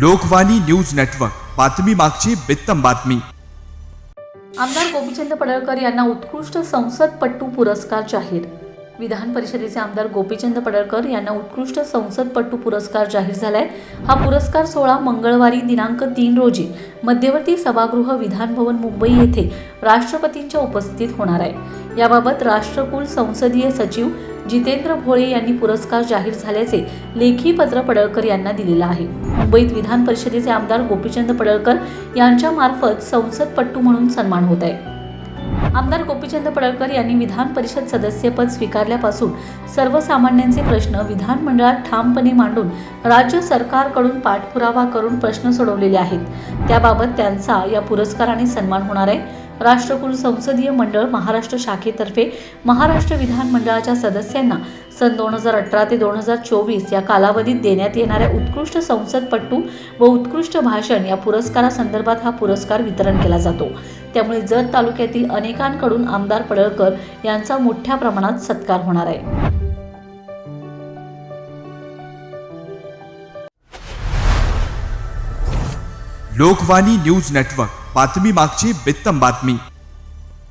Lokvani news network. बातमी मागची बित्तम बातमी. आमदार गोपीचंद पडळकर यांना उत्कृष्ट संसदपटू पुरस्कार जाहीर. विधान परिषदेचे आमदार गोपीचंद पडळकर यांना उत्कृष्ट संसदपटू पुरस्कार जाहीर झालाय. हा पुरस्कार सोहळा मंगळवारी दिनांक तीन रोजी मध्यवर्ती सभागृह विधानभवन मुंबई येथे राष्ट्रपतींच्या उपस्थितीत होणार आहे. याबाबत राष्ट्रकुल संसदीय सचिव जितेंद्र भोळे यांनी पुरस्कार जाहीर झाल्याचे लेखी पत्र पडळकर यांना दिलेलं आहे. मुंबईत विधान परिषदेचे आमदार गोपीचंद पडळकर यांच्या मार्फत संसदपट्टू म्हणून सन्मान होत आहे. आमदार गोपीचंद पडळकर यांनी विधान परिषद सदस्यपद स्वीकारल्यापासून सर्वसामान्यांचे प्रश्न विधानमंडळात ठामपणे मांडून राज्य सरकारकडून पाठपुरावा करून प्रश्न सोडवलेले आहेत. त्याबाबत त्यांचा या पुरस्काराने सन्मान होणार आहे. राष्ट्रकुल संसदीय मंडळ महाराष्ट्र शाखेतर्फे महाराष्ट्र विधानमंडळाच्या सदस्यांना सन दोन हजार अठरा ते दोन हजार चोवीस या कालावधीत देण्यात येणाऱ्या उत्कृष्ट संसदपटू व उत्कृष्ट भाषण या पुरस्कारासंदर्भात हा पुरस्कार वितरण केला जातो. त्यामुळे जत तालुक्यातील अनेकांकडून आमदार पडळकर यांचा मोठ्या प्रमाणात सत्कार होणार आहे. Lokvani news network. बातमी मागची बित्तम बातमी.